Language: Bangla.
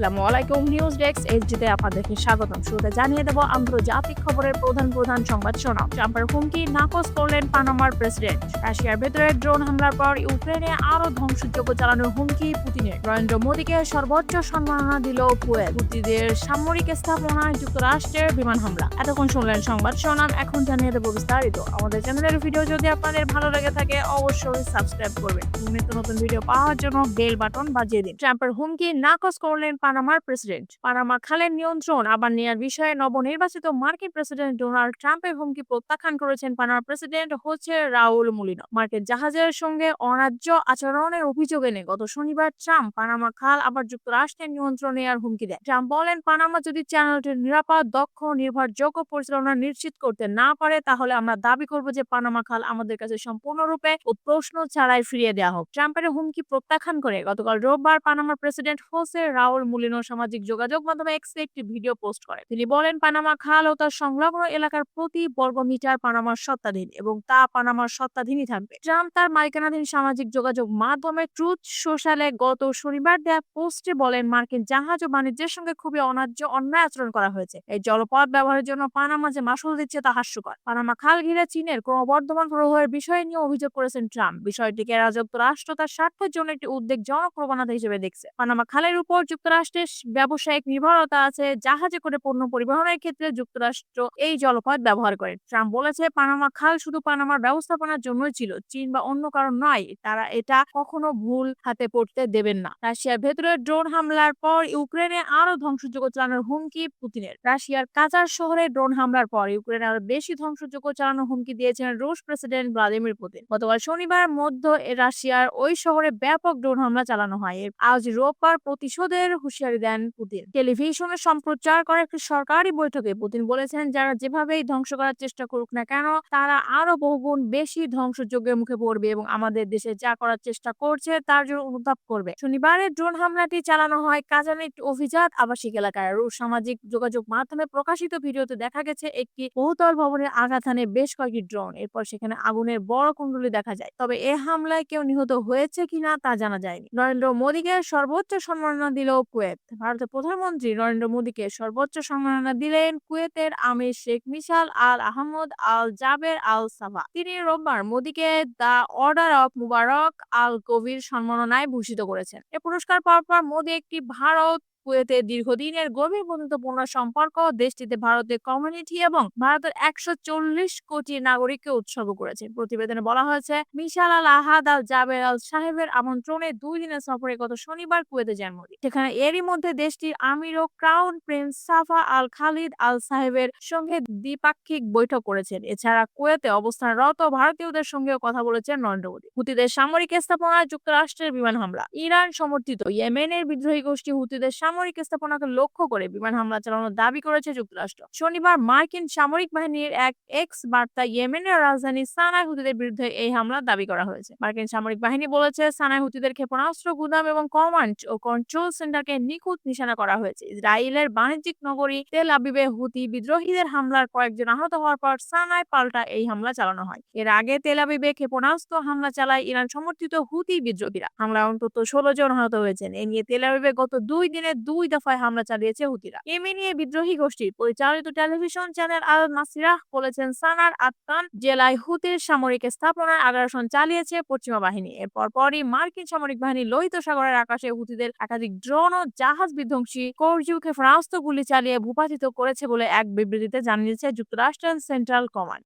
আসসালামু আলাইকুম নিউজ ডেস্ক আপনাদেরকে স্বাগতম। শুরুতে জানিয়ে দেব আন্তর্জাতিক খবরের প্রধান প্রধান সংবাদ শোনাও। ট্রাম্পের হুমকি, নাকচ করলেন পানামার প্রেসিডেন্ট। রাশিয়ার ভেতরে ড্রোন হামলার পর ইউক্রেনে চালানোর হুমকি পুতিনের। নরেন্দ্র মোদীকে সর্বোচ্চ সম্মাননা দিল হুতিদের সামরিক স্থাপনায় যুক্তরাষ্ট্রের বিমান হামলা। এতক্ষণ শুনলেন সংবাদ শোনাম এখন জানিয়ে দেব বিস্তারিত। আমাদের চ্যানেলের ভিডিও যদি আপনাদের ভালো লেগে থাকে, অবশ্যই সাবস্ক্রাইব করবেন। নিত্য নতুন ভিডিও পাওয়ার জন্য বেল বাটন বাজিয়ে দিন। ট্রাম্পের হুমকি, নাকচ করলেন পানামার প্রেসিডেন্ট। পানামা খালের নিয়ন্ত্রণ আবার নেয়ার বিষয়ে নবনির্বাচিত মার্কিন প্রেসিডেন্ট ডোনাল্ড ট্রাম্পের হুমকি প্রত্যাখ্যান করেছেন পানামার প্রেসিডেন্ট হচ্ছে রাউল মুলিনো মার্কিন জাহাজের সঙ্গে অনার্য আচরণের অভিযোগ এনে গত শনিবার ট্রাম্প পানামা খাল আবার যুক্তরাষ্ট্রের নিয়ন্ত্রণ নেওয়ার হুমকি দেয় ট্রাম্প বলেন, পানামা যদি চ্যানেলটির নিরাপদ, দক্ষ, নির্ভরযোগ্য পরিচালনা নিশ্চিত করতে না পারে, তাহলে আমরা দাবি করব যে পানামা খাল আমাদের কাছে সম্পূর্ণরূপে ও প্রশ্ন ছাড়াই ফিরিয়ে দেওয়া হোক। ট্রাম্পের হুমকি প্রত্যাখ্যান করে গতকাল রোববার পানামার প্রেসিডেন্ট হোসে রাউল মুলিনো সামাজিক যোগাযোগ মাধ্যমে এক্সে একটি ভিডিও পোস্ট করে তিনি বলেন, পানামা খাল ও তার সংলগ্ন এলাকার প্রতি বর্গ মিটার পানামার সত্ত্বাধীন এবং তা পানামার সত্ত্বাধীনই থাকবে। ট্রাম্প তার মালিকানাধীন সামাজিক যোগাযোগ মাধ্যমে ট্রুথ সোশ্যালে গত শনিবার দেয়া পোস্টে বলেন, মার্কিন জাহাজ ও বাণিজ্যের সঙ্গে খুবই অন্যায্য অন্যায় আচরণ করা হয়েছে। এই জলপথ ব্যবহারের জন্য পানামা যে মাসুল দিচ্ছে তা হাস্যকর। পানামা খাল ঘিরে চীনের ক্রমবর্ধমান প্রভাবের বিষয় নিয়ে অভিযোগ করেছেন ট্রাম্প। বিষয়টিকে যুক্তরাষ্ট্র তার স্বার্থের জন্য একটি উদ্বেগজনক প্রবণতা হিসেবে দেখছে। পানামা খালের উপর যুক্তরাষ্ট্রের ব্যবসায়িক নির্ভরতা আছে জাহাজে করে পণ্য পরিবহনের ক্ষেত্রে যুক্তরাষ্ট্র এই জলপথ ব্যবহার করে। ট্রাম্প বলেছে, পানামা খাল শুধু পানামার ব্যবস্থাপনার জন্যই ছিল, চীন বা অন্য কারণ নয়। তারা এটা কখনো ভুল হাতে পড়তে দেবেন না। রাশিয়ার ভেতরে ড্রোন হামলার পর ইউক্রেনে আরও ধ্বংসযোগ্য চালানোর হুমকি পুতিনের। রাশিয়ার কাজার শহরে ড্রোন হামলার পর ইউক্রেনে আরও বেশি ধ্বংসযোগ্য চালানোর হুমকি দিয়েছেন রুশ প্রেসিডেন্ট ভ্লাদিমির পুতিন। গতকাল শনিবার মধ্য রাশিয়ার ওই শহরে ব্যাপক ড্রোন হামলা চালানো হয়। আজ রোববার প্রতিশোধের হুঁশিয়ারি দেন পুতিন। টেলিভিশনে সম্প্রচার করা একটি সরকারি বৈঠকে পুতিন বলেছেন, যারা যেভাবেই ধ্বংস করার চেষ্টা করুক না কেন, তারা আরও বহুগুণ বেশি ধ্বংসযজ্ঞের মুখে পড়বে এবং আমাদের দেশে যা করার চেষ্টা করছে, তার জন্য অনুতাপ করবে। শনিবারের ড্রোন হামলাটি চালানো হয় কাজানিট অভিজাত আবাসিক এলাকায় রুশ সামাজিক যোগাযোগ মাধ্যমে প্রকাশিত ভিডিওতে দেখা গেছে, একটি বহুতল ভবনের আঘাত হানে বেশ কয়েকটি ড্রোন, এরপর সেখানে আগুনের বড় কুণ্ডলি দেখা যায়। তবে এ হামলায় কেউ নিহত হয়েছে কিনা তা জানা যায়নি। নরেন্দ্র মোদীকে সর্বোচ্চ সম্মাননা দিল কুয়েত। ভারতের প্রধানমন্ত্রী নরেন্দ্র মোদীকে সর্বোচ্চ সম্মাননা দিলেন কুয়েতের আমির Sheikh Mishal Al Ahmad Al Jaber Al Sabah তিনি রোববার মোদীকে the order of Mubarak Al Kabeer সম্মাননায় ভূষিত করেছেন। এ পুরস্কার পাওয়ার পর মোদী একটি ভারত কুয়েতে দীর্ঘদিনের গভীর বন্ধুত্বপূর্ণ সম্পর্ক, দেশটিতে ভারতের কমিউনিটি এবং ভারতের একশো চল্লিশ কোটি নাগরিককে উৎসর্গ করেছে। প্রতিবেদনে বলা হয়েছে, মিশাল আল আহাদ আল জাবের আল সাহেবের আমন্ত্রণে দুই দিনের সফরে গত শনিবার কুয়েতে যান সেখানে এরই মধ্যে দেশটির আমির ও crown prince Sabah Al Khalid Al সাহেবের সঙ্গে দ্বিপাক্ষিক বৈঠক করেছেন। এছাড়া কুয়েতে অবস্থানরত ভারতীয়দের সঙ্গেও কথা বলেছেন নরেন্দ্র মোদী। হুতিদের সামরিক স্থাপনায় যুক্তরাষ্ট্রের বিমান হামলা, ইরান সমর্থিত, ইয়েমেনের বিদ্রোহী গোষ্ঠী হুতিদের সামরিক স্থাপনাকে লক্ষ্য করে বিমান হামলা চালানোর দাবি করেছে যুক্তরাষ্ট্র। শনিবার মার্কিন সামরিক বাহিনীর এক এক্স বার্তা ইয়েমেনের রাজধানী সানায় হুতিদের বিরুদ্ধে এই হামলার দাবি করা হয়েছে। মার্কিন সামরিক বাহিনী বলেছে সানায় হুতিদের ক্ষেপণাস্ত্র, গুদাম এবং কমান্ড ও কন্ট্রোল সেন্টারকে নিখুঁত নিশানা করা হয়েছে। ইসরায়েলের বাণিজ্যিক নগরী তেল আবিবে হুতি বিদ্রোহীদের হামলার কয়েকজন আহত হওয়ার পর সানায় পাল্টা এই হামলা চালানো হয়। এর আগে তেল আবিবে ক্ষেপণাস্ত্র হামলা চালায় ইরান সমর্থিত হুতি বিদ্রোহীরা। হামলায় অন্তত ষোলো জন আহত হয়েছেন। এ নিয়ে তেল আবিবে গত দুই দিনে দুই দফায় হামলা চালিয়েছে হুতিরা। এমনি নিয়ে বিদ্রোহী গোষ্ঠীর পরিচালিত টেলিভিশন চ্যানেল আল মাসিরাহ বলেছেন, সানার আত্তান জেলায় হুতির সামরিক স্থাপনায় আগ্রাসন চালিয়েছে পশ্চিমা বাহিনী। এরপর পরই মার্কিন সামরিক বাহিনী লোহিত সাগরের আকাশে হুতিদের একাধিক ড্রোন ও জাহাজ বিধ্বংসী কর্জিউ ক্ষেপণাস্ত্র গুলি চালিয়ে ভূপাতিত করেছে বলে এক বিবৃতিতে জানিয়েছে যুক্তরাষ্ট্রের সেন্ট্রাল কমান্ড।